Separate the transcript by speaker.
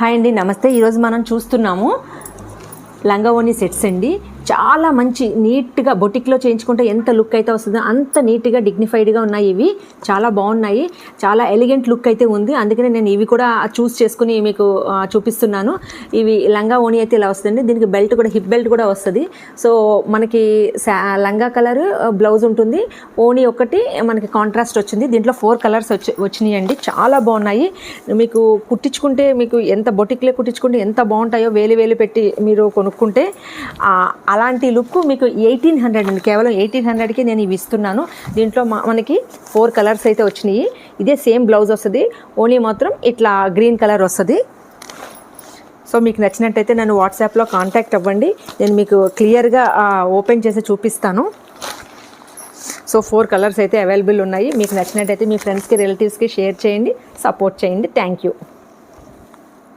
Speaker 1: Hi అండి నమస్తే. ఈరోజు మనం చూస్తున్నాము లంగవోని సెట్స్ అండి. చాలా మంచి నీట్గా బొటిక్లో చేయించుకుంటే ఎంత లుక్ అయితే వస్తుందో అంత నీట్గా డిగ్నిఫైడ్గా ఉన్నాయి ఇవి. చాలా బాగున్నాయి. చాలా ఎలిగెంట్ లుక్ అయితే ఉంది. అందుకనే నేను ఇవి కూడా చూస్ చేసుకుని మీకు చూపిస్తున్నాను. ఇవి లంగా ఓణి అయితే ఇలా వస్తుంది దీనికి బెల్ట్ కూడా హిప్ బెల్ట్ కూడా వస్తుంది. సో మనకి లంగా కలర్ బ్లౌజ్ ఉంటుంది. ఓణి ఒకటి మనకి కాంట్రాస్ట్ వచ్చింది. దీంట్లో ఫోర్ కలర్స్ వచ్చి వచ్చినాయండి. చాలా బాగున్నాయి. మీకు కుట్టించుకుంటే మీకు ఎంత బొటిక్లే కుట్టించుకుంటే ఎంత బాగుంటాయో వేలు వేలు పెట్టి మీరు కొనుక్కుంటే అలా అలాంటి లుక్ మీకు ఎయిటీన్ హండ్రెడ్ అండి. కేవలం ఎయిటీన్ హండ్రెడ్కి నేను ఇవి ఇస్తున్నాను. దీంట్లో మా- మనకి ఫోర్ కలర్స్ అయితే వచ్చినాయి. ఇదే సేమ్ బ్లౌజ్ వస్తుంది. ఓన్లీ మాత్రం ఇట్లా గ్రీన్ కలర్ వస్తుంది. సో మీకు నచ్చినట్టయితే నన్ను వాట్సాప్లో కాంటాక్ట్ అవ్వండి. నేను మీకు క్లియర్గా ఓపెన్ చేసి చూపిస్తాను. సో ఫోర్ కలర్స్ అయితే అవైలబుల్ ఉన్నాయి. మీకు నచ్చినట్టయితే మీ ఫ్రెండ్స్కి రిలేటివ్స్కి షేర్ చేయండి. సపోర్ట్ చేయండి. Thank you.